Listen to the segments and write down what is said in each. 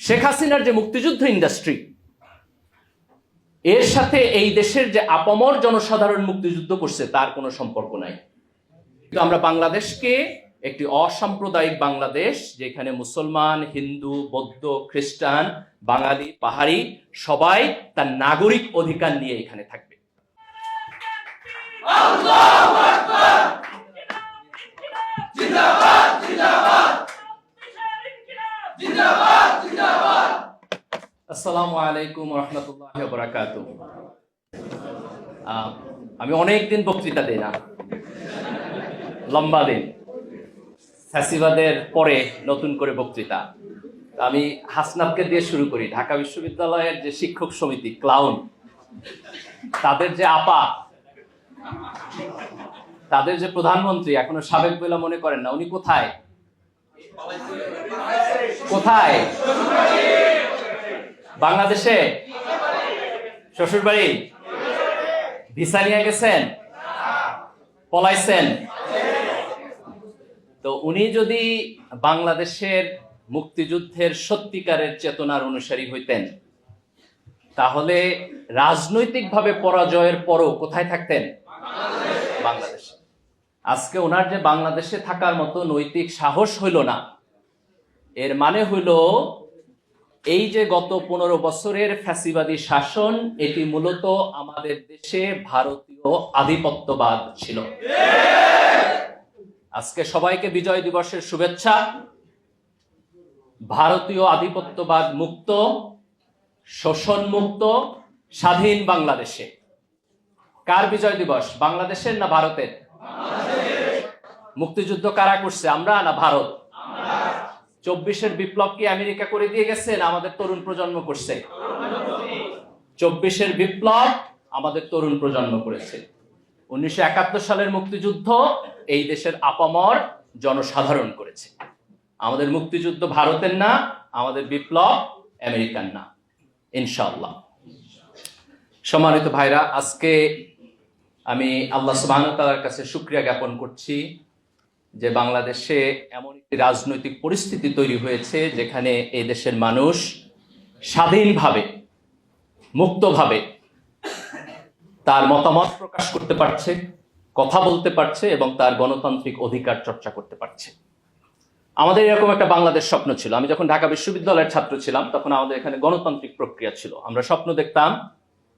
শেখ হাসিনার যে মুক্তিযুদ্ধ ইন্ডাস্ট্রি এর সাথে এই দেশের যে আপামর জনসাধারণ মুক্তিযুদ্ধ করছে, তার কোনো সম্পর্ক নাই। কিন্তু আমরা বাংলাদেশকে একটি অসাম্প্রদায়িক বাংলাদেশ, যেখানে মুসলমান, হিন্দু, বৌদ্ধ, খ্রিস্টান, বাঙালি, পাহাড়ি, সবাই তার নাগরিক অধিকার নিয়ে এখানে থাকবে। আমি অনেক দিন বক্তৃতা দিই না। লম্বা দিন। ফ্যাসিবাদের পরে নতুন করে বক্তৃতা। আমি হাসনাবকে দিয়ে শুরু করি। ঢাকা বিশ্ববিদ্যালয়ের যে শিক্ষক সমিতি, ক্লাউন, তাদের যে আপা, তাদের যে প্রধানমন্ত্রী, এখনও সাবেক বলে মনে করেন না, উনি কোথায়? কোথায়? বাংলাদেশে? শ্বশুর বাড়ি ভিসা নিয়ে গেছেন? পলাইছেন? তো উনি যদি বাংলাদেশের মুক্তিযুদ্ধের সত্যিকারের চেতনার অনুসারী হইতেন, তাহলে রাজনৈতিকভাবে পরাজয়ের পরও কোথায় থাকতেন? বাংলাদেশে। আজকে ওনার যে বাংলাদেশে থাকার মতো নৈতিক সাহস হইল না। এর মানে হলো, এই যে গত পনেরো বছরের ফ্যাসিবাদী শাসন, এটি মূলত আমাদের দেশে ভারতীয় আধিপত্যবাদ ছিল। আজকে সবাইকে বিজয় দিবসের শুভেচ্ছা। ভারতীয় আধিপত্যবাদ মুক্ত, শোষণ মুক্ত, স্বাধীন বাংলাদেশে। কার বিজয় দিবস? বাংলাদেশের না ভারতের? মুক্তিযুদ্ধ কারা করছে, আমরা না ভারত? চব্বিশের বিপ্লব কি আমেরিকা করে দিয়ে গেছে আমাদের তরুণ প্রজন্ম করছে? চব্বিশের বিপ্লব আমাদের তরুণ প্রজন্ম করেছে। উনিশশো একাত্তর সালের মুক্তিযুদ্ধ এই দেশের আপামর জনসাধারণ করেছে। আমাদের মুক্তিযুদ্ধ ভারতের না, আমাদের বিপ্লব আমেরিকান না। ইনশাল্লাহ সম্মানিত ভাইরা, আজকে আমি আল্লাহ সুবাহ তালার কাছে শুক্রিয়া জ্ঞাপন করছি। যে বাংলাদেশে এমন একটি রাজনৈতিক পরিস্থিতি তৈরি হয়েছে যেখানে এই দেশের মানুষ স্বাধীনভাবে, মুক্তভাবে তার মতামত প্রকাশ করতে পারছে, কথা বলতে পারছে এবং তার গণতান্ত্রিক অধিকার চর্চা করতে পারছে। আমাদের এরকম একটা বাংলাদেশ স্বপ্ন ছিল। আমি যখন ঢাকা বিশ্ববিদ্যালয়ের ছাত্র ছিলাম, তখন আমাদের এখানে গণতান্ত্রিক প্রক্রিয়া ছিল। আমরা স্বপ্ন দেখতাম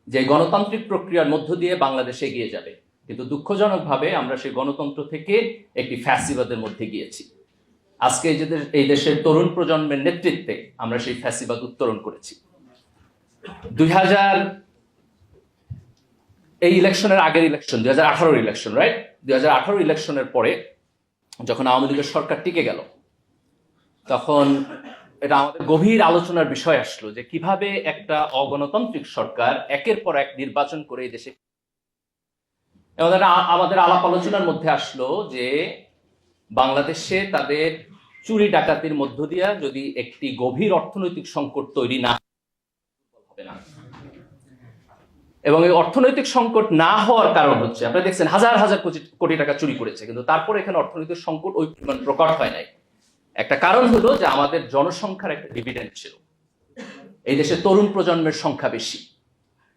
যে গণতান্ত্রিক প্রক্রিয়ার মধ্য দিয়ে বাংলাদেশ এগিয়ে যাবে। কিন্তু দুঃখজনকভাবে আমরা সেই গণতন্ত্র থেকে একটি ফ্যাসিবাদের মধ্যে গিয়েছি। আজকে এই এই দেশের তরুণ প্রজন্মের নেতৃত্বে আমরা সেই ফ্যাসিবাদ উত্তরণ করেছি। দুই হাজার এই ইলেকশনের আগের ইলেকশন, দুই হাজার আঠারোর ইলেকশন রাইট দুই হাজার আঠারো ইলেকশনের পরে যখন আওয়ামী লীগের সরকার টিকে গেল, তখন এটা আমাদের গভীর আলোচনার বিষয় আসলো যে কীভাবে একটা অগণতান্ত্রিক সরকার একের পর এক নির্বাচন করে এই দেশে আমাদের আমাদের আলাপ আলোচনার মধ্যে আসলো যে বাংলাদেশে তাদের চুরি ডাকাতির মধ্য দিয়া যদি একটি গভীর অর্থনৈতিক সংকট তৈরি না হবে না। এবং এই অর্থনৈতিক সংকট না হওয়ার কারণ হচ্ছে, আপনারা দেখছেন হাজার হাজার কোটি- টাকা চুরি করেছে, কিন্তু তারপর এখানে অর্থনৈতিক সংকট ওই পরিমাণ প্রকট হয় নাই। একটা কারণ হলো যে আমাদের জনসংখ্যার একটা ডিভিডেন্ড ছিল। এই দেশে তরুণ প্রজন্মের সংখ্যা বেশি।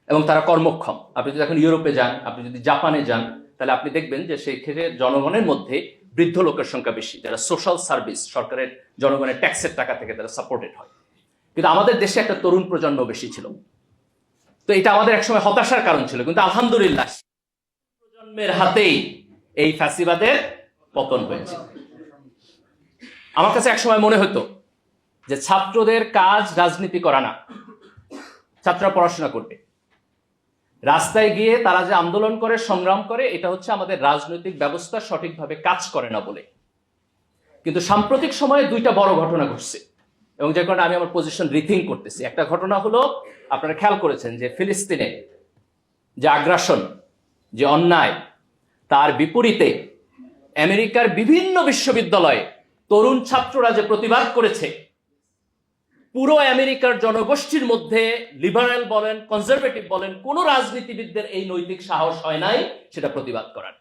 এবং তারা কর্মক্ষম। আপনি যদি এখন ইউরোপে যান, আপনি যদি জাপানে যান, তাহলে আপনি দেখবেন যে সেই ক্ষেত্রে জনগণের মধ্যে বৃদ্ধ লোকের সংখ্যা বেশি। যারা সোশ্যাল সার্ভিস সরকারের জনগণের ট্যাক্সের টাকা থেকে তারা সাপোর্টেড হয়। কিন্তু আমাদের দেশে একটা তরুণ প্রজন্ম বেশি ছিল। তো এটা আমাদের একসময় হতাশার কারণ ছিল। কিন্তু আলহামদুলিল্লাহ প্রজন্মের হাতেই এই ফ্যাসিবাদের পতন হয়েছে। আমার কাছে একসময় মনে হতো যে ছাত্রদের কাজ রাজনীতি করা না। ছাত্ররা পড়াশোনা করবে। রাস্তায় গিয়ে তারা যে আন্দোলন করে, সংগ্রাম করে, এটা হচ্ছে আমাদের রাজনৈতিক ব্যবস্থা সঠিকভাবে কাজ করে না বলে। কিন্তু সাম্প্রতিক সময়ে দুইটা বড় ঘটনা ঘটছে। এবং যে কারণে আমি আমার পজিশন রিথিং করতেছি। একটা ঘটনা হলো, আপনারা খেয়াল করেছেন যে ফিলিস্তিনে যে আগ্রাসন, যে অন্যায়, তার বিপরীতে আমেরিকার বিভিন্ন বিশ্ববিদ্যালয়ে তরুণ ছাত্ররা যে প্রতিবাদ করেছে পুরো আমেরিকার জনগোষ্ঠীর মধ্যে লিবারেল বলেন, কনজারভেটিভ বলেন, কোন রাজনীতিবিদদের এই নৈতিক সাহস হয় নাই, সেটা প্রতিবাদ করার।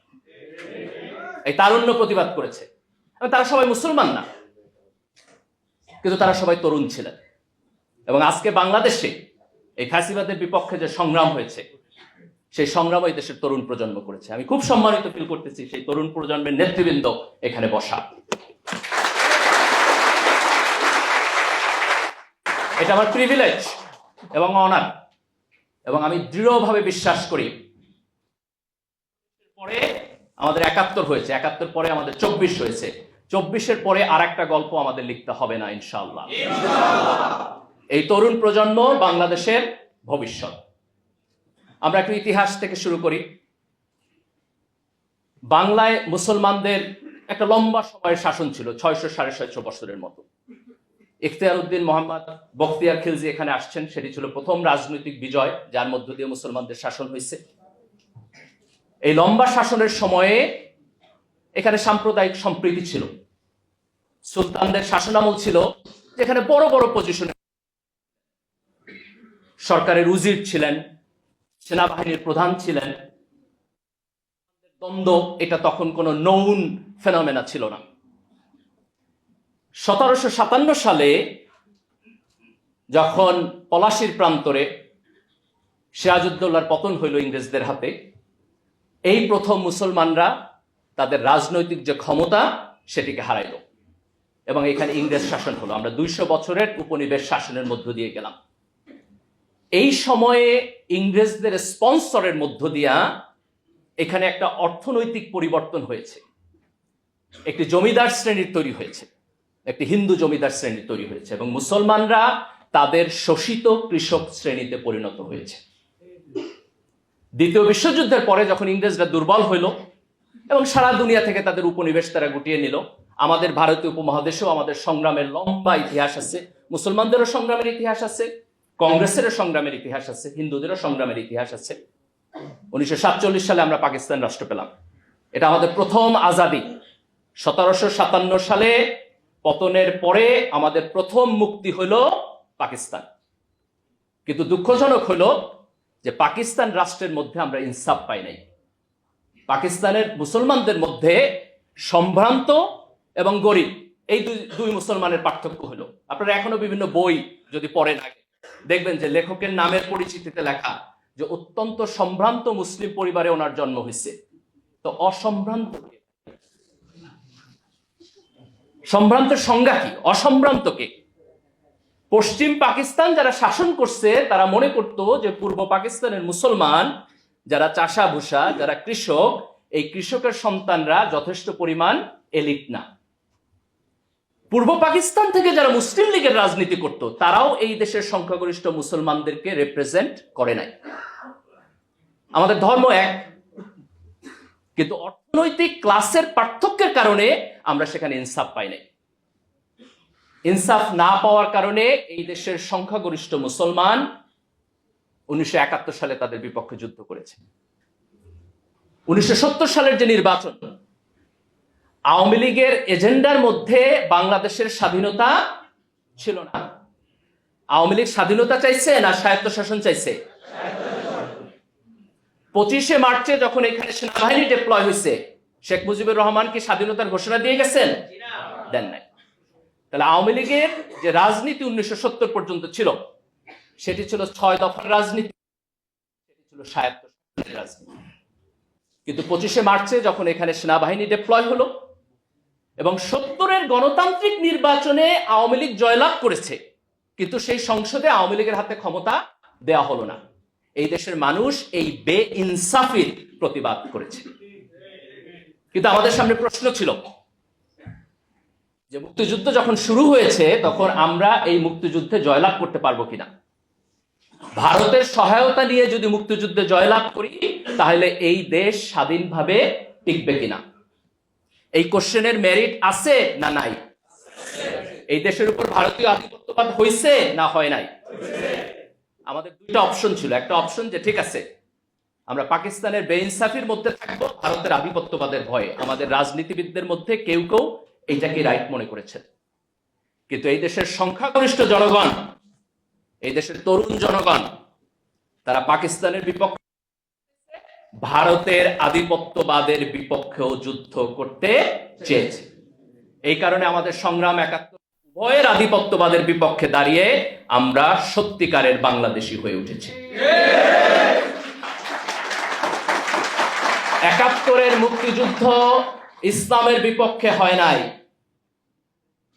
এই তারুণ্য প্রতিবাদ করেছে। তারা সবাই মুসলমান না। কিন্তু তারা সবাই তরুণ ছিলেন। এবং আজকে বাংলাদেশে এই ফ্যাসিবাদের বিপক্ষে যে সংগ্রাম হয়েছে, সেই সংগ্রাম এই দেশের তরুণ প্রজন্ম করেছে। আমি খুব সম্মানিত ফিল করতেছি সেই তরুণ প্রজন্মের নেতৃবৃন্দ এখানে বসা। এটা আমার প্রিভিলেজ এবং অনার এবং আমি দৃঢ়ভাবে বিশ্বাস করি। পরে আমাদের একাত্তর হয়েছে, একাত্তর পরে আমাদের চব্বিশ হয়েছে। চব্বিশের পরে আর একটা গল্প আমাদের লিখতে হবে না ইনশাল্লাহ এই তরুণ প্রজন্ম বাংলাদেশের ভবিষ্যৎ। আমরা একটু ইতিহাস থেকে শুরু করি। বাংলায় মুসলমানদের একটা লম্বা সময়ের শাসন ছিল, ছয়শো সাড়ে ছয়শো বছরের মতো। ইখতিয়ার উদ্দিন মোহাম্মদ বখতিয়ার খিলজি এখানে আসছেন। সেটি ছিল প্রথম রাজনৈতিক বিজয় যার মধ্য দিয়ে মুসলমানদের শাসন হয়েছে। এই লম্বা শাসনের সময়ে এখানে সাম্প্রদায়িক সম্প্রীতি ছিল। সুলতানদের শাসনামল ছিল যেখানে বড় বড় পজিশনে সরকারের উজির ছিলেন, সেনাবাহিনীর প্রধান ছিলেন। দ্বন্দ্ব, এটা তখন কোনো নৌন ফেনোমেনা ছিল না। সতেরোশো সাতান্ন সালে যখন পলাশির প্রান্তরে সিরাজউদ্দৌলার পতন হইল ইংরেজদের হাতে, এই প্রথম মুসলমানরা তাদের রাজনৈতিক যে ক্ষমতা সেটিকে হারাইল এবং এখানে ইংরেজ শাসন হলো। আমরা দুইশো বছরের উপনিবেশ শাসনের মধ্য দিয়ে গেলাম। এই সময়ে ইংরেজদের স্পন্সরের মধ্য দিয়া এখানে একটা অর্থনৈতিক পরিবর্তন হয়েছে। একটি জমিদার শ্রেণির তৈরি হয়েছে। একটি হিন্দু জমিদার শ্রেণি তৈরি হয়েছে এবং মুসলমানরা তাদের শোষিত কৃষক শ্রেণীতে পরিণত হয়েছে। দ্বিতীয় বিশ্বযুদ্ধের পরে যখন ইংরেজরা দুর্বল হইল এবং সারা দুনিয়া থেকে তাদের উপনিবেশ তারা গুটিয়ে নিল, আমাদের ভারতীয় উপমহাদেশেও আমাদের সংগ্রামের লম্বা ইতিহাস আছে, মুসলমানদেরও সংগ্রামের ইতিহাস আছে, কংগ্রেসেরও সংগ্রামের ইতিহাস আছে, হিন্দুদেরও সংগ্রামের ইতিহাস আছে। উনিশশো সাতচল্লিশ সালে আমরা পাকিস্তান রাষ্ট্র পেলাম। এটা আমাদের প্রথম আজাদি। সতেরোশো সাতান্ন সালে পতনের পরে আমাদের প্রথম মুক্তি হলো পাকিস্তান। কিন্তু দুঃখজনক হলো যে পাকিস্তান রাষ্ট্রের মধ্যে আমরা ইনসাফ পাই নাই। পাকিস্তানের মুসলমানদের মধ্যে সম্ভ্রান্ত এবং গরিব, এই দুই দুই মুসলমানের পার্থক্য হলো। আপনারা এখনও বিভিন্ন বই যদি পড়েন আগে, দেখবেন যে লেখকের নামের পরিচিতিতে লেখা যে অত্যন্ত সম্ভ্রান্ত মুসলিম পরিবারে ওনার জন্ম হয়েছে। তো অসম্ভ্রান্ত কে? সম্ভ্রান্তের সংজ্ঞা কি? অসম্ভ্রান্তকে পশ্চিম পাকিস্তান যারা শাসন করছে, তারা মনে করত যে পূর্ব পাকিস্তানের মুসলমান যারা চাষা ভুষা যারা কৃষক, এই কৃষকের সন্তানরা যথেষ্ট পরিমাণ এলিট না। পূর্ব পাকিস্তান থেকে যারা মুসলিম লীগের রাজনীতি করত, তারাও এই দেশের সংখ্যাগরিষ্ঠ মুসলমানদেরকে রিপ্রেজেন্ট করে নাই। আমাদের ধর্ম এক, কিন্তু অর্থনৈতিক ক্লাসের পার্থক্যের কারণে আমরা সেখানে ইনসাফ পাই নাই। ইনসাফ না পাওয়ার কারণে এই দেশের সংখ্যাগরিষ্ঠ মুসলমান উনিশশো একাত্তর সালে তাদের বিপক্ষে যুদ্ধ করেছে। উনিশশো সত্তর সালের যে নির্বাচন, আওয়ামী লীগের এজেন্ডার মধ্যে বাংলাদেশের স্বাধীনতা ছিল না। আওয়ামী লীগ স্বাধীনতা চাইছে না স্বায়ত্তশাসন চাইছে? পঁচিশে মার্চে যখন এখানে সেনাবাহিনী ডিপ্লয় হয়েছে, শেখ মুজিবুর রহমান কি স্বাধীনতার ঘোষণা দিয়ে গেছেন? দেন নাই। তাহলে আওয়ামী লীগের যে রাজনীতি উনিশশো সত্তর পর্যন্ত ছিল, সেটি ছিল ছয় দফার রাজনীতি, সেটি ছিল রাজনীতি। কিন্তু পঁচিশে মার্চে যখন এখানে সেনাবাহিনী ডিপ্লয় হলো, এবং সত্তরের গণতান্ত্রিক নির্বাচনে আওয়ামী লীগ জয়লাভ করেছে, কিন্তু সেই সংসদে আওয়ামী লীগের হাতে ক্ষমতা দেয়া হলো না। এই দেশের মানুষ এই বে ইনসাফির প্রতিবাদ করেছে। কিন্তু আমাদের সামনে প্রশ্ন ছিল, যে মুক্তিযুদ্ধ যখন শুরু হয়েছে, তখন আমরা এই মুক্তিযুদ্ধে জয়লাভ করতে পারব কিনা? ভারতের সহায়তা নিয়ে যদি মুক্তিযুদ্ধে জয়লাভ করি, তাহলে এই দেশ স্বাধীনভাবে টিকবে কিনা? এই কোশ্চেনের মেরিট আছে না নাই? এই দেশের উপর ভারতীয় আধিপত্যবাদ হয়েছে না হয় নাই? আমাদের দুইটা অপশন ছিল। একটা অপশন যে, ঠিক আছে, আমরা পাকিস্তানের বেইনসাফির মধ্যে থাকব, ভারতের আধিপত্যবাদের ভয়ে। আমাদের রাজনীতিবিদদের মধ্যে কেউ কেউ এইটাকে রাইট মনে করেছেন। কিন্তু এই দেশের সংখ্যাগরিষ্ঠ জনগণ, এই দেশের তরুণ জনগণ, তারা পাকিস্তানের বিপক্ষে ভারতের আধিপত্যবাদের বিপক্ষেও যুদ্ধ করতে চেয়েছে। এই কারণে আমাদের সংগ্রাম একাত্তর উভয়ের আধিপত্যবাদের বিপক্ষে দাঁড়িয়ে আমরা সত্যিকারের বাংলাদেশী হয়ে উঠেছি। একাত্তরের মুক্তিযুদ্ধ ইসলামের বিপক্ষে হয় নাই।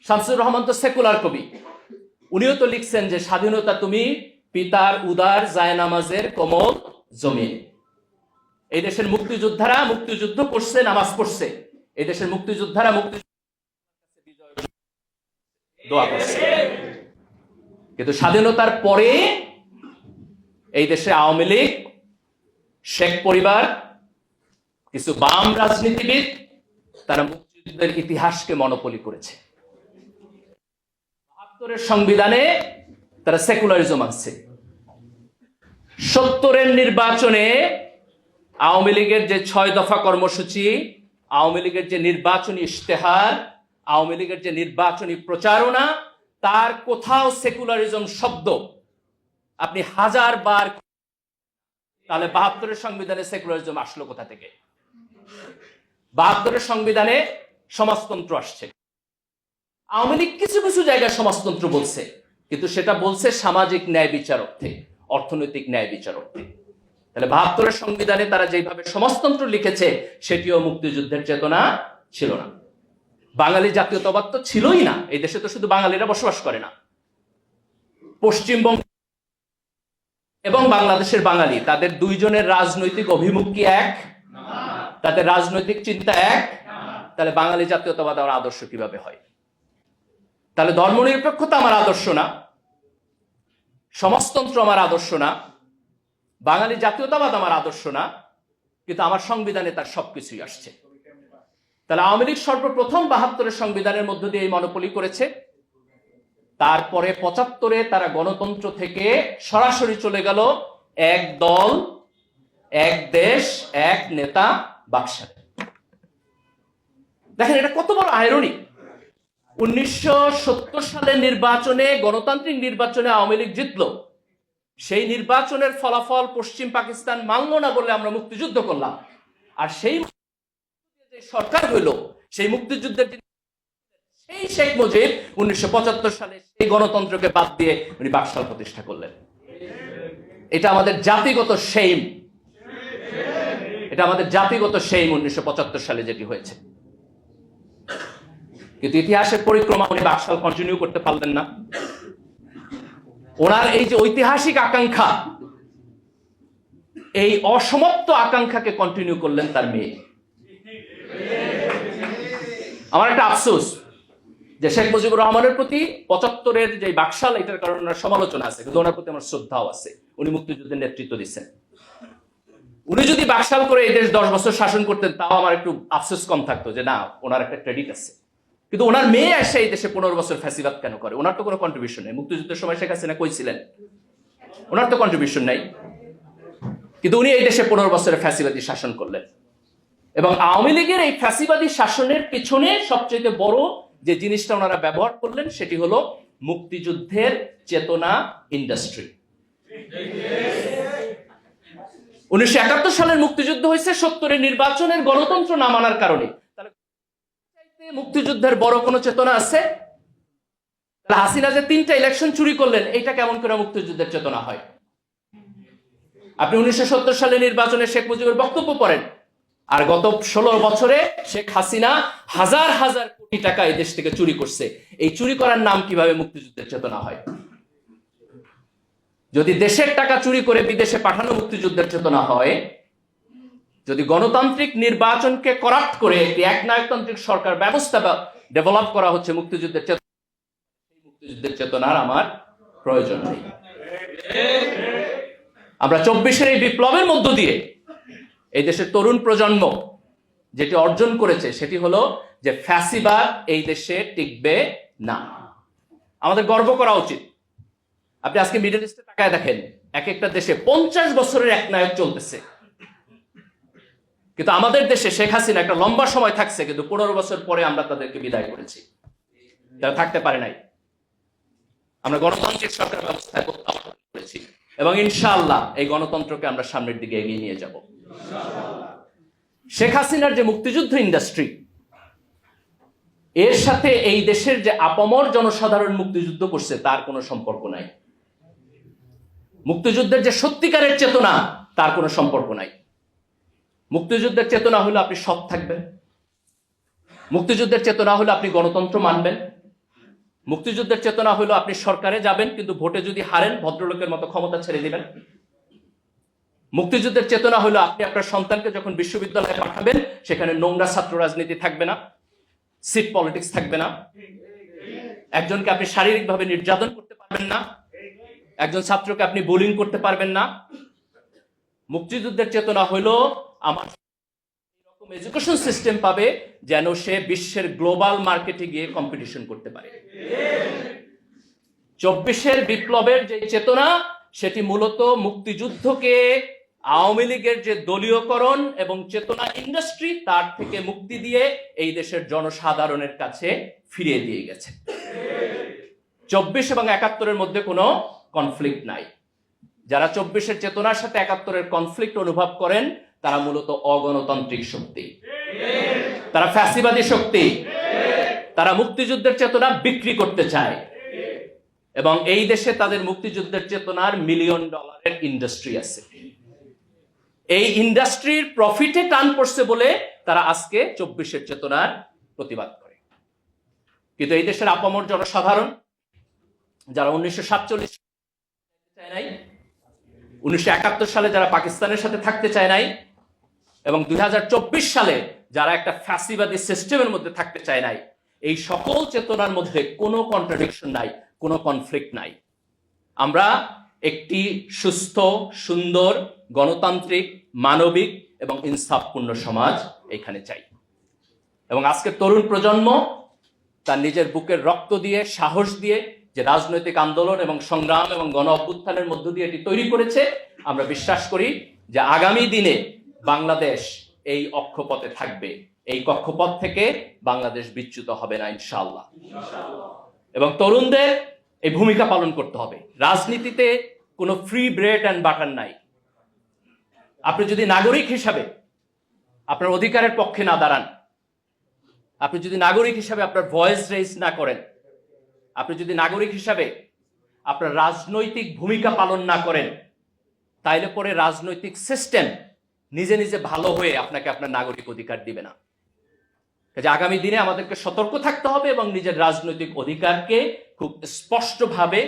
শামসুর রহমান তো সেকুলার কবি। উনিও তো লিখছেন যে, স্বাধীনতা তুমি পিতার উদার জায়নামাজের কোমল জমিন। এই দেশের মুক্তিযোদ্ধারা মুক্তিযুদ্ধ করছে, নামাজ পড়ছে। এই দেশের মুক্তিযোদ্ধারা মুক্তি দোয়া করছে। কিন্তু স্বাধীনতার পরে এই দেশে আওয়ামী লীগ, শেখ পরিবার, কিছু বাম রাজনীতিবিদ, তারা মুক্তিযুদ্ধের ইতিহাসকে মনোপলি করেছে। বাহাত্তরের সংবিধানে তারা সেকুলারিজম আনছে। সত্তরের নির্বাচনে আওয়ামী লীগের যে ছয় দফা কর্মসূচি, আওয়ামী লীগের যে নির্বাচনী ইশতেহার আওয়ামী লীগের যে নির্বাচনী প্রচারণা, তার কোথাও সেকুলারিজম শব্দ। আপনি হাজার বার তাহলে বাহাত্তরের সংবিধানে সেকুলারিজম আসলো কোথা থেকে? বাহাত্তরের সংবিধানে সমাজতন্ত্র আসছে। আওয়ামী লীগ কিছু কিছু জায়গায় সমাজতন্ত্র বলছে, কিন্তু সেটা বলছে সামাজিক ন্যায় বিচার অর্থে, অর্থনৈতিক ন্যায় বিচার অর্থে। তাহলে বাহাত্তরের সংবিধানে তারা যেভাবে সমাজতন্ত্র লিখেছে, সেটিও মুক্তিযুদ্ধের চেতনা ছিল না। বাঙালি জাতীয়তাবাদ তো ছিলই না। এই দেশে তো শুধু বাঙালিরা বসবাস করে না। পশ্চিমবঙ্গ এবং বাংলাদেশের বাঙালি, তাদের দুইজনের রাজনৈতিক অভিমুখ কি এক? তাদের রাজনৈতিক চিন্তা এক? তাহলে বাঙালি জাতীয়তাবাদ আমার আদর্শ কীভাবে হয়? তাহলে ধর্মনিরপেক্ষতা আমার আদর্শ না। সমাজতন্ত্র আমার আদর্শ না। বাঙালি জাতীয়তাবাদ আমার আদর্শ না। কিন্তু আমার সংবিধানে তার সবকিছুই আসছে। তাহলে আওয়ামী লীগ সর্বপ্রথম বাহাত্তরের সংবিধানের মধ্য দিয়ে এই মনোপলি করেছে। তারপরে পঁচাত্তরে তারা গণতন্ত্র থেকে সরাসরি চলে গেল এক দল, এক দেশ, এক নেতা, বাকশালে। দেখেন, এটা কত বড় আয়রনি উনিশশো সালের নির্বাচনে, গণতান্ত্রিক নির্বাচনে আওয়ামী লীগ জিতল। সেই নির্বাচনের ফলাফল পশ্চিম পাকিস্তান মানল না বলে আমরা মুক্তিযুদ্ধ করলাম। আর সেই সরকার হইল, সেই মুক্তিযুদ্ধের সেই শেখ মুজিব উনিশশো সালে সেই গণতন্ত্রকে বাদ দিয়ে উনি বাকশাল প্রতিষ্ঠা করলেন। এটা আমাদের জাতিগত সেইম এটা আমাদের জাতিগত সেইম উনিশশো সালে যেটি হয়েছে। কিন্তু ইতিহাসের পরিক্রমা উনি বাকশাল কন্টিনিউ করতে পারলেন না। ওনার এই যে ঐতিহাসিক আকাঙ্ক্ষা, এই অসমাপ্ত আকাঙ্ক্ষাকে কন্টিনিউ করলেন তার মেয়ে। আমার একটা আফসোস যে শেখ মুজিবুর রহমানের প্রতি পঁচাত্তরের যে বাকশাল, এটার কারণে সমালোচনা আছে, কিন্তু ওনার প্রতি আমার শ্রদ্ধাও আছে। উনি মুক্তিযুদ্ধের নেতৃত্ব দিচ্ছেন। উনি যদি বাকশাল করে এই দেশ দশ বছর শাসন করতেন, তাও আমার একটু আফসোস কম থাকতো যে না, ওনার একটা ক্রেডিট আছে। কিন্তু ওনার মেয়ে এসে এই দেশে পনেরো বছর ফ্যাসিবাদ কেন করে? ওনার তো কোনো কন্ট্রিবিউশন নেই। মুক্তিযুদ্ধের সময় শেখ হাসিনা কইছিলেন ওনার তো কন্ট্রিবিউশন নাই। কিন্তু উনি এই দেশে পনেরো বছরের ফ্যাসিবাদী শাসন করলেন। এবং আওয়ামী লীগের এই ফ্যাসিবাদী শাসনের পিছনে সবচেয়ে বড় যে জিনিসটা ওনারা ব্যবহার করলেন, সেটি হলো মুক্তিযুদ্ধের চেতনা ইন্ডাস্ট্রি উনিশশো একাত্তর সালের মুক্তিযুদ্ধ হয়েছে সত্তরের নির্বাচনের গণতন্ত্র না মানার কারণে। মুক্তিযুদ্ধের বড় কোনো চেতনা আছে? হাসিনা যে তিনটা ইলেকশন চুরি করলেন এটা কেমন করে মুক্তিযুদ্ধের চেতনা হয়? আপনি উনিশশো সত্তর সালে নির্বাচনে শেখ মুজিবের বক্তব্য পড়েন আর গত ষোলো বছরে শেখ হাসিনা হাজার হাজার কোটি টাকা এই দেশ থেকে চুরি করছে। এই চুরি করার নাম কীভাবে মুক্তিযুদ্ধের চেতনা হয়? যদি দেশের টাকা চুরি করে বিদেশে পাঠানো মুক্তিযুদ্ধের চেতনা হয়, যদি গণতান্ত্রিক নির্বাচনকে করাপ্ট করে একটি একনায়কতান্ত্রিক সরকার ব্যবস্থা ডেভেলপ করা হচ্ছে মুক্তিযুদ্ধের চেতনা মুক্তিযুদ্ধের চেতনার আমার প্রয়োজন নেই। আমরা চব্বিশের এই বিপ্লবের মধ্য দিয়ে এই দেশের তরুণ প্রজন্ম যেটি অর্জন করেছে, সেটি হলো যে ফ্যাসিবাদ এই দেশে টিকবে না। আমাদের গর্ব করা উচিত। আপনি আজকে মিডল ইস্টে তাকায় দেখেন এক একটা দেশে পঞ্চাশ বছরের এক নায়ক চলতেছে। কিন্তু আমাদের দেশে শেখ হাসিনা একটা লম্বা সময় থাকছে, কিন্তু পনেরো বছর পরে আমরা তাদেরকে বিদায় করেছি। তারা থাকতে পারে নাই। আমরা গণতান্ত্রিক সরকার ব্যবস্থায় করেছি এবং ইনশাআল্লাহ এই গণতন্ত্রকে আমরা সামনের দিকে এগিয়ে নিয়ে যাব। শেখ হাসিনার যে মুক্তিযুদ্ধ ইন্ডাস্ট্রি এর সাথে এই দেশের যে আপামর জনসাধারণ মুক্তিযুদ্ধ করছে, তার কোনো সম্পর্ক নাই। মুক্তিযুদ্ধের যে সত্যিকারের চেতনা, তার কোনো সম্পর্ক নাই। মুক্তিযুদ্ধের চেতনা হলো আপনি সৎ থাকবেন। মুক্তিযুদ্ধের চেতনা হলো আপনি গণতন্ত্র মানবেন। মুক্তিযুদ্ধের চেতনা হলো আপনি সরকারে যাবেন, কিন্তু ভোটে যদি হারেন, ভদ্রলোকের মতো ক্ষমতা ছেড়ে দিবেন। মুক্তিযুদ্ধের চেতনা হলো আপনি আপনার সন্তানকে যখন বিশ্ববিদ্যালয়ে পাঠাবেন, সেখানে নোংরা ছাত্র রাজনীতি থাকবে না, সিট পলিটিক্স থাকবে না। একজনকে আপনি শারীরিকভাবে নির্যাতন করতে পারবেন না, একজন ছাত্রকে আপনি বোলিং করতে পারবেন না। মুক্তিযুদ্ধের চেতনা হলো আমার এরকম এডুকেশন সিস্টেম পাবে যেন সে বিশ্বের গ্লোবাল মার্কেটে গিয়ে কম্পিটিশন করতে পারে। চব্বিশের বিপ্লবের যে চেতনা, সেটি মূলত মুক্তিযুদ্ধকে আওয়ামী লীগের যে দলীয়করণ এবং চেতনা ইন্ডাস্ট্রি তার থেকে মুক্তি দিয়ে এই দেশের জনসাধারণের কাছে ফিরিয়ে দিয়ে গেছে। চব্বিশ এবং একাত্তরের মধ্যে কোনো কনফ্লিক্ট নাই। যারা চব্বিশের চেতনার সাথে একাত্তরের কনফ্লিক্ট অনুভব করেন, তারা মূলত অগণতান্ত্রিক শক্তি। তারা ফ্যাসিবাদী শক্তি। তারা মুক্তিযুদ্ধের চেতনা বিক্রি করতে চায়। এবং এই দেশে তাদের মুক্তিযুদ্ধের চেতনার মিলিয়ন ডলারের ইন্ডাস্ট্রি আছে। এই ইন্ডাস্ট্রির প্রফিটে টান পড়ছে বলে তারা আজকে চব্বিশের চেতনার প্রতিবাদ করে। কিন্তু এই দেশের আপামর জনসাধারণ, যারা উনিশশো সাতচল্লিশ চায় নাই, উনিশশো একাত্তর সালে যারা পাকিস্তানের সাথে থাকতে চায় নাই, এবং দুই হাজার চব্বিশ সালে যারা একটা ফ্যাসিবাদী সিস্টেমের মধ্যে থাকতে চায় নাই, এই সকল চেতনার মধ্যে কোনো কন্ট্রাডিকশন নাই, কোনো কনফ্লিক্ট নাই। আমরা একটি সুস্থ, সুন্দর, গণতান্ত্রিক, মানবিক এবং ইনসাফপূর্ণ সমাজ এখানে চাই। এবং আজকের তরুণ প্রজন্ম তার নিজের বুকের রক্ত দিয়ে, সাহস দিয়ে যে রাজনৈতিক আন্দোলন এবং সংগ্রাম এবং গণ অভ্যুত্থানের মধ্য দিয়ে এটি তৈরি করেছে, আমরা বিশ্বাস করি যে আগামী দিনে বাংলাদেশ এই অক্ষপথে থাকবে। এই কক্ষপথ থেকে বাংলাদেশ বিচ্যুত হবে না, ইনশাআল্লাহ। এবং তরুণদের এই ভূমিকা পালন করতে হবে। রাজনীতিতে কোনো ফ্রি ব্রেড অ্যান্ড বাটার নাই। আপনি যদি নাগরিক হিসাবে আপনার অধিকারের পক্ষে না দাঁড়ান, আপনি যদি নাগরিক হিসাবে আপনার ভয়েস রেজ না করেন, আপনি যদি নাগরিক হিসাবে আপনার রাজনৈতিক ভূমিকা পালন না করেন, তাইলে পরে রাজনৈতিক সিস্টেম নিজে নিজে ভালো হয়ে আপনাকে আপনার নাগরিক অধিকার দিবে না। কাজে আগামী দিনে আমাদেরকে সতর্ক থাকতে হবে এবং নিজের রাজনৈতিক অধিকারকে খুব স্পষ্টভাবে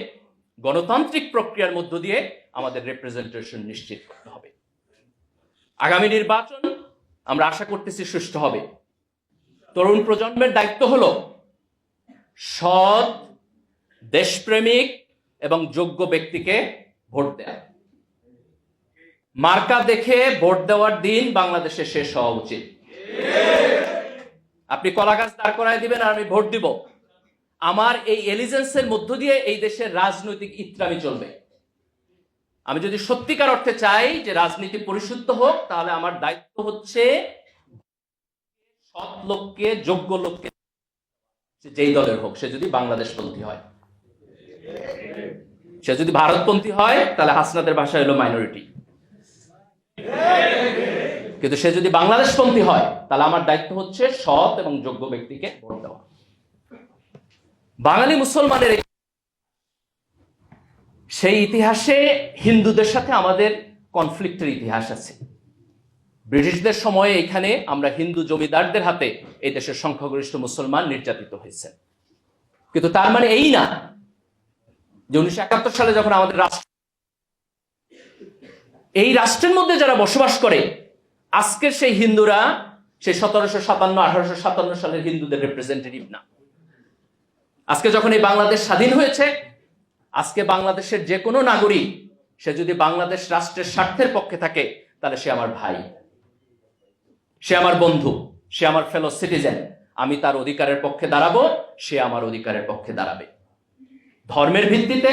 গণতান্ত্রিক প্রক্রিয়ার মধ্য দিয়ে আমাদের রিপ্রেজেন্টেশন নিশ্চিত করতে হবে। আগামী নির্বাচন আমরা আশা করতেছি সুষ্ঠু হবে। তরুণ প্রজন্মের দায়িত্ব হল সৎ, দেশপ্রেমিক এবং যোগ্য ব্যক্তিকে ভোট দেয়া। মার্কা দেখে ভোট দেওয়ার দিন বাংলাদেশে শেষ হওয়া উচিত। আপনি কলা গাছ দাঁড় করায় দিবেন আর আমি ভোট দিব। আমার এই এলিজেন্সের মধ্য দিয়ে এই দেশের রাজনৈতিক ইত্রামি চলবে। আমি যদি সত্যিকার অর্থে চাই যে রাজনীতি পরিশুদ্ধ হোক, তাহলে আমার দায়িত্ব হচ্ছে সৎ লোককে, যোগ্য লোককে যেই দলের হোক, সে যদি বাংলাদেশপন্থী হয়। সে যদি ভারতপন্থী হয়, তাহলে হাসনাদের ভাষা হলো মাইনরিটি কিন্তু সে যদি বাংলাদেশপন্থী হয়, তাহলে আমার দায়িত্ব হচ্ছে সৎ এবং যোগ্য ব্যক্তিকে ভোট দেওয়া। বাঙালি মুসলমানের সেই ইতিহাসে হিন্দুদের সাথে আমাদের কনফ্লিক্টের ইতিহাস আছে। ব্রিটিশদের সময়ে এখানে আমরা হিন্দু জমিদারদের হাতে এই দেশের সংখ্যাগরিষ্ঠ মুসলমান নির্যাতিত হয়েছে। কিন্তু তার মানে এই না যে উনিশশো একাত্তর সালে যখন আমাদের রাষ্ট্র এই রাষ্ট্রের মধ্যে যারা বসবাস করে, আজকের সেই হিন্দুরা সেই সতেরোশো সাতান্ন, আঠারোশো সাতান্ন সালের হিন্দুদের রিপ্রেজেন্টেটিভ না। আজকে যখন এই বাংলাদেশ স্বাধীন হয়েছে, আজকে বাংলাদেশের যে কোনো নাগরিক, সে যদি বাংলাদেশ রাষ্ট্রের স্বার্থের পক্ষে থাকে, তাহলে সে আমার ভাই, সে আমার বন্ধু, সে আমার ফেলো সিটিজেন আমি তার অধিকারের পক্ষে দাঁড়াবো, সে আমার অধিকারের পক্ষে দাঁড়াবে। ধর্মের ভিত্তিতে,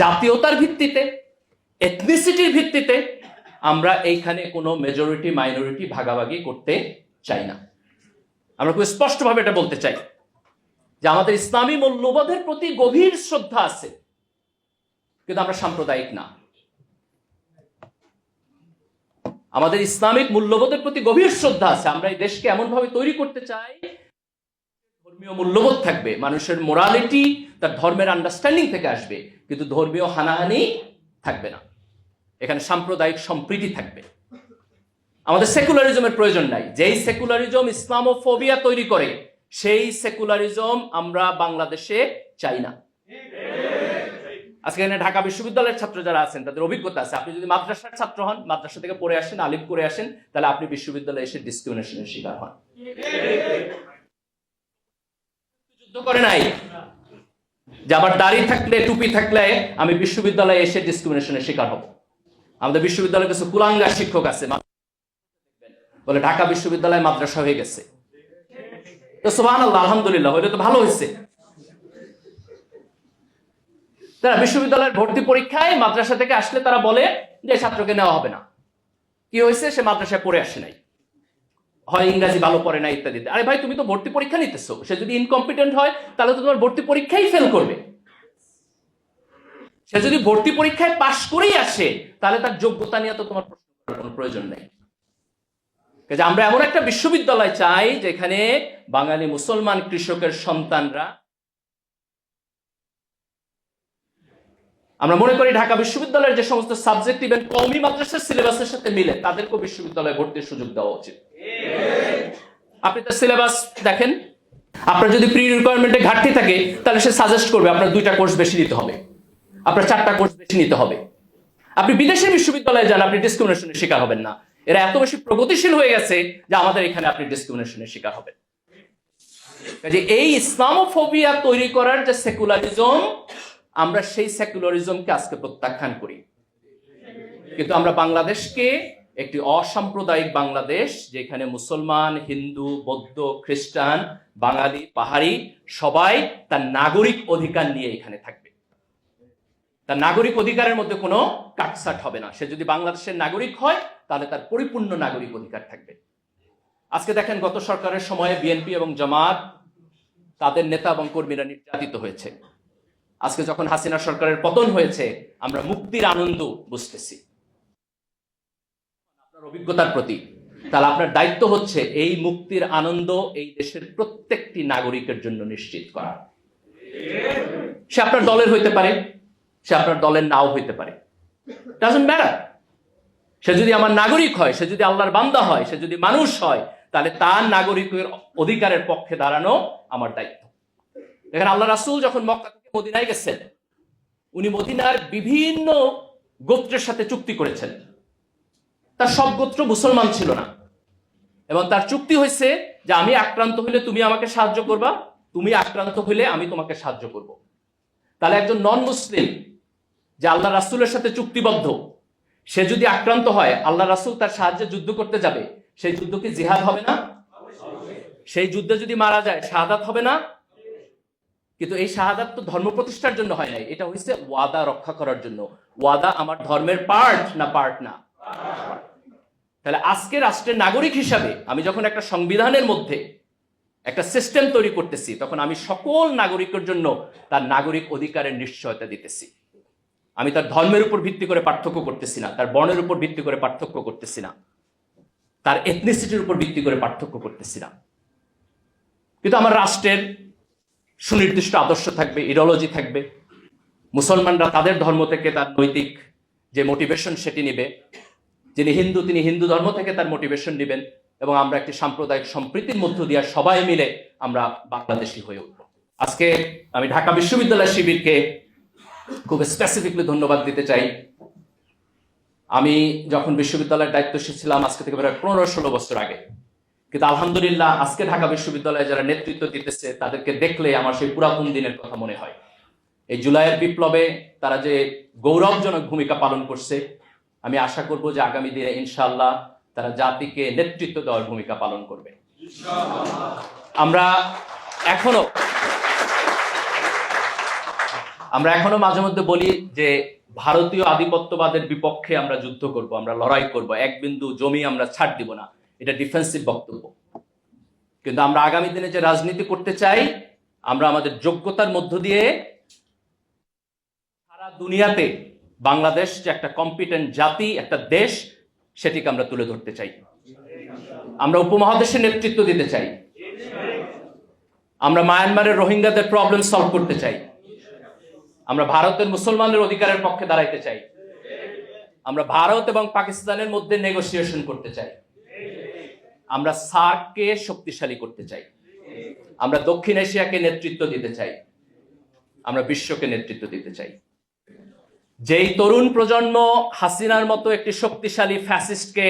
জাতীয়তার ভিত্তিতে এথনিসিটির ভিত্তিতে, আমরা এইখানে কোনো মেজরিটি মাইনরিটি ভাগাভাগি করতে চাই না। আমরা খুব স্পষ্টভাবে এটা বলতে চাই। যে আমাদের ইসলামী মূল্যবোধের প্রতি গভীর শ্রদ্ধা আছে, কিন্তু আমরা সাম্প্রদায়িক না। আমাদের ইসলামিক মূল্যবোধের প্রতি গভীর শ্রদ্ধা আছে। আমরা এই দেশকে এমন ভাবে তৈরি করতে চাই, ধর্মীয় মূল্যবোধ থাকবে, মানুষের মোরালিটি তার ধর্মের আন্ডারস্ট্যান্ডিং থেকে আসবে, কিন্তু ধর্মীয় হানাহানি থাকবে না। এখানে সাম্প্রদায়িক সম্প্রীতি থাকবে। আমাদের সেকুলারিজমের প্রয়োজন নাই। যেই সেকুলারিজম ইসলামোফোবিয়া তৈরি করে সেই সেকুলারিজম আমরা বাংলাদেশে চাই না। আজকে এখানে ঢাকা বিশ্ববিদ্যালয়ের ছাত্র যারা আছেন, তাদের অভিজ্ঞতা আছে। আপনি যদি মাদ্রাসার ছাত্র হন, মাদ্রাসা থেকে পড়ে আসেন আলিম করে আসেন, তাহলে আপনি বিশ্ববিদ্যালয়ে এসে ডিসক্রিমিনেশনের শিকার হন। যুদ্ধ করে নাই। যে আমার দাড়ি থাকলে, টুপি থাকলে আমি বিশ্ববিদ্যালয়ে এসে ডিসক্রিমিনেশনের শিকার হব। আমাদের বিশ্ববিদ্যালয়ে কিছু কুলাঙ্গার শিক্ষক আছে বলে ঢাকা বিশ্ববিদ্যালয় মাদ্রাসা হয়ে গেছে। সোহান আলহামদুলিল্লাহ হইলে তো ভালো হয়েছে তারা বিশ্ববিদ্যালয়ের ভর্তি পরীক্ষায় মাদ্রাসা থেকে আসলে তারা বলে যে ছাত্রকে নেওয়া হবে না। কি হয়েছে সে মাদ্রাসায় পড়ে আসে নাই। হয় ইংরাজি ভালো পড়ে না, ইত্যাদিতে। আরে ভাই, তুমি তো ভর্তি পরীক্ষা নিতেছো। সে যদি ইনকম্পিটেন্ট হয়, তাহলে তো তোমার ভর্তি পরীক্ষাই ফেল করবে। সে যদি ভর্তি পরীক্ষায় পাশ করেই আসে, তাহলে তার যোগ্যতা নিয়ে তো তোমার প্রশ্ন কোনো প্রয়োজন নেই। কাজে আমরা এমন একটা বিশ্ববিদ্যালয় চাই যেখানে বাঙালি মুসলমান কৃষকের সন্তানরা আমরা মনে করি ঢাকা বিশ্ববিদ্যালয়ের যে সমস্ত সাবজেক্ট ইভেন কওমি মাদ্রাসার সিলেবাসের সাথে মিলে তাদেরকেও বিশ্ববিদ্যালয়ে ভর্তির সুযোগ দেওয়া উচিত। আপনি তার সিলেবাস দেখেন। আপনার যদি প্রি রিকোয়ারমেন্টে ঘাটতি থাকে, তাহলে সে সাজেস্ট করবে আপনার দুইটা কোর্স বেশি নিতে হবে। আপনার চারটা কোর্স বেশি নিতে হবে। আপনি বিদেশের বিশ্ববিদ্যালয়ে যান, আপনি ডিসক্রিমিনেশনের শিকার হবেন না। এরা এত বেশি প্রগতিশীল হয়ে গেছে যে আমাদের এখানে আপনি ডিসক্রিমিনেশনের শিকার হবেন। কাজে এই ইসলামোফোবিয়া তৈরি করার যে সেকুলারিজম আমরা সেই সেকুলারিজমকে আজকে প্রত্যাখ্যান করি। কিন্তু আমরা বাংলাদেশকে একটি অসাম্প্রদায়িক বাংলাদেশ, যেখানে মুসলমান, হিন্দু, বৌদ্ধ, খ্রিস্টান, বাঙালি, পাহাড়ি সবাই তার নাগরিক অধিকার নিয়ে এখানে থাকবে। তার নাগরিক অধিকারের মধ্যে কোনো কাটসাট হবে না। সে যদি বাংলাদেশের নাগরিক হয়, তাহলে তার পরিপূর্ণ নাগরিক অধিকার থাকবে। আজকে দেখেন, গত সরকারের সময়ে বিএনপি এবং জামাত তাদের নেতা এবং কর্মীরা নির্যাতিত হয়েছে। আজকে যখন হাসিনা সরকারের পতন হয়েছে, আমরা মুক্তির আনন্দ বুঝতেছি। আপনার অভিজ্ঞতার প্রতি, তাহলে আপনার দায়িত্ব হচ্ছে এই মুক্তির আনন্দ এই দেশের প্রত্যেকটি নাগরিকের জন্য নিশ্চিত করা সে আপনার দলের হইতে পারে সে আপনার দলের নাও হইতে পারে। ডাজন্ট ম্যাটার সে যদি আমার নাগরিক হয়, সে যদি আল্লাহর বান্দা হয়, সে যদি মানুষ হয়, তাহলে তার নাগরিকের অধিকারের পক্ষে দাঁড়ানো আমার দায়িত্ব। দেখেন আল্লাহ রাসুল যখন মক্কা থেকে মদিনায় গেছেন, উনি মদিনার বিভিন্ন গোত্রের সাথে চুক্তি করেছেন। তার সব গোত্র মুসলমান ছিল না। এবং তার চুক্তি হয়েছে যে আমি আক্রান্ত হইলে তুমি আমাকে সাহায্য করবা, তুমি আক্রান্ত হইলে আমি তোমাকে সাহায্য করব। তাহলে একজন নন মুসলিম যে আল্লাহ রাসুলের সাথে চুক্তিবদ্ধ। সে যদি আক্রান্ত হয়, আল্লাহ রাসুল তার সাহায্যে যুদ্ধ করতে যাবে। সেই যুদ্ধ কি জিহাদ হবে না? সেই যুদ্ধে যদি মারা যায়, শাহাদাত হবে না? কিন্তু এই শাহাদাত তো ধর্ম প্রতিষ্ঠার জন্য হয় নাই। এটা হয়েছে ওয়াদা রক্ষা করার জন্য। ওয়াদা আমার ধর্মের পার্ট না পার্ট না? তাহলে আজকে রাষ্ট্রের নাগরিক হিসাবে আমি যখন একটা সংবিধানের মধ্যে একটা সিস্টেম তৈরি করতেছি, তখন আমি সকল নাগরিকের জন্য তার নাগরিক অধিকারের নিশ্চয়তা দিতেছি। আমি তার ধর্মের উপর ভিত্তি করে পার্থক্য করতেছি না, তার বর্ণের উপর ভিত্তি করে পার্থক্য করতেছি না, তার এথনিসিটির উপর ভিত্তি করে পার্থক্য করতেছি না। কিন্তু আমার রাষ্ট্রের সুনির্দিষ্ট আদর্শ থাকবে ইডিওলজি থাকবে, মুসলমানরা তাদের ধর্ম থেকে তার নৈতিক যে মোটিভেশন সেটি নেবে, যিনি হিন্দু তিনি হিন্দু ধর্ম থেকে তার মোটিভেশন নেবেন, এবং আমরা একটি সাম্প্রদায়িক সম্প্রীতির মধ্য দিয়ে সবাই মিলে আমরা বাংলাদেশি হয়ে উঠব। আজকে আমি ঢাকা বিশ্ববিদ্যালয় শিবিরকে খুব স্পেসিফিকলি ধন্যবাদ দিতে চাই। আমি যখন বিশ্ববিদ্যালয়ের দায়িত্ব ছিলাম আজকে থেকে প্রায় পনেরো ষোলো বছর আগে, কিন্তু আলহামদুলিল্লাহ আজকে ঢাকা বিশ্ববিদ্যালয়ে যারা নেতৃত্ব দিতেছে, তাদেরকে দেখলে আমার সেই পুরাতন দিনের কথা মনে হয়। এই জুলাইয়ের বিপ্লবে তারা যে গৌরবজনক ভূমিকা পালন করছে, আমি আশা করব যে আগামী দিনে ইনশাল্লাহ তারা জাতিকে নেতৃত্ব দেওয়ার ভূমিকা পালন করবে। আমরা এখনও আমরা এখনও মাঝে মধ্যে বলি যে ভারতীয় আধিপত্যবাদের বিপক্ষে আমরা যুদ্ধ করব, আমরা লড়াই করব, এক বিন্দু জমি আমরা ছাড় দিব না। এটা ডিফেন্সিভ বক্তব্য। কিন্তু আমরা আগামী দিনে যে রাজনীতি করতে চাই, আমরা আমাদের যোগ্যতার মধ্য দিয়ে সারা দুনিয়াতে বাংলাদেশ যে একটা কম্পিটেন্ট জাতি, একটা দেশ, সেটিকে আমরা তুলে ধরতে চাই। আমরা উপমহাদেশের নেতৃত্ব দিতে চাই। আমরা মায়ানমারের রোহিঙ্গাদের প্রবলেম সলভ করতে চাই। আমরা ভারতের মুসলমানদের অধিকারের পক্ষে দাঁড়াইতে চাই। আমরা ভারত এবং পাকিস্তানের মধ্যে নেগোসিয়েশন করতে চাই। আমরা সার্ককে শক্তিশালী করতে চাই। আমরা দক্ষিণ এশিয়াকে নেতৃত্ব দিতে চাই। আমরা বিশ্বকে নেতৃত্ব দিতে চাই। যেই তরুণ প্রজন্ম হাসিনার মতো একটি শক্তিশালী ফ্যাসিস্টকে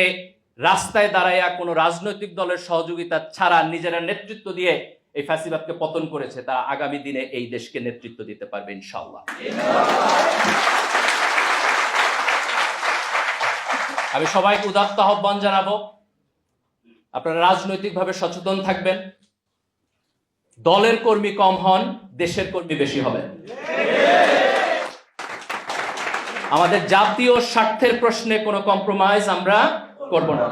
রাস্তায় দাঁড়াইয়া কোনো রাজনৈতিক দলের সহযোগিতা ছাড়া নিজেরা নেতৃত্ব দিয়ে এই ফ্যাসিবাদকে পতন করেছে, তারা আগামী দিনে এই দেশকে নেতৃত্ব দিতে পারবে ইনশাল্লাহ আমি সবাইকে উদাত্ত আহ্বান জানাব, আপনারা রাজনৈতিকভাবে সচেতন থাকবেন, দলের কর্মী কম হন, দেশের কর্মী বেশি হবেন। আমাদের জাতীয় স্বার্থের প্রশ্নে কোনো কম্প্রোমাইজ আমরা করব না।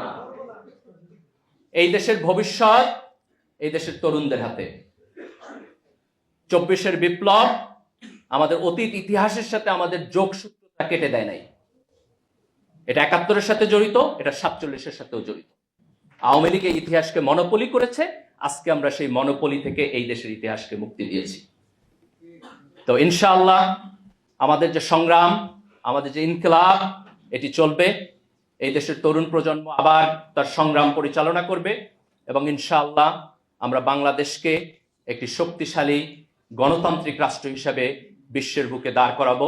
এই দেশের ভবিষ্যৎ এই দেশের তরুণদের হাতে। চব্বিশের বিপ্লব আমাদের অতীত ইতিহাসের সাথে আমাদের যোগসূত্রতা কেটে দেয় নাই। এটা একাত্তরের সাথে জড়িত, এটা সাতচল্লিশের সাথেও জড়িত। আওয়ামী লীগ ইতিহাসকে মনোপলি করেছে, আজকে আমরা সেই মনোপলি থেকে এই দেশের ইতিহাসকে মুক্তি দিয়েছি। তো ইনশাআল্লাহ আমাদের যে সংগ্রাম, আমাদের যে ইনকলাব, এটি চলবে। এই দেশের তরুণ প্রজন্ম আবার তার সংগ্রাম পরিচালনা করবে এবং ইনশাআল্লাহ আমরা বাংলাদেশকে একটি শক্তিশালী গণতান্ত্রিক রাষ্ট্র হিসাবে বিশ্বের বুকে দাঁড় করাবো।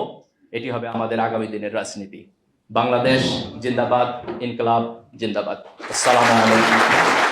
এটি হবে আমাদের আগামী দিনের রাজনীতি। বাংলাদেশ জিন্দাবাদ, ইনকলাব জিন্দাবাদ। আসসালামু আলাইকুম।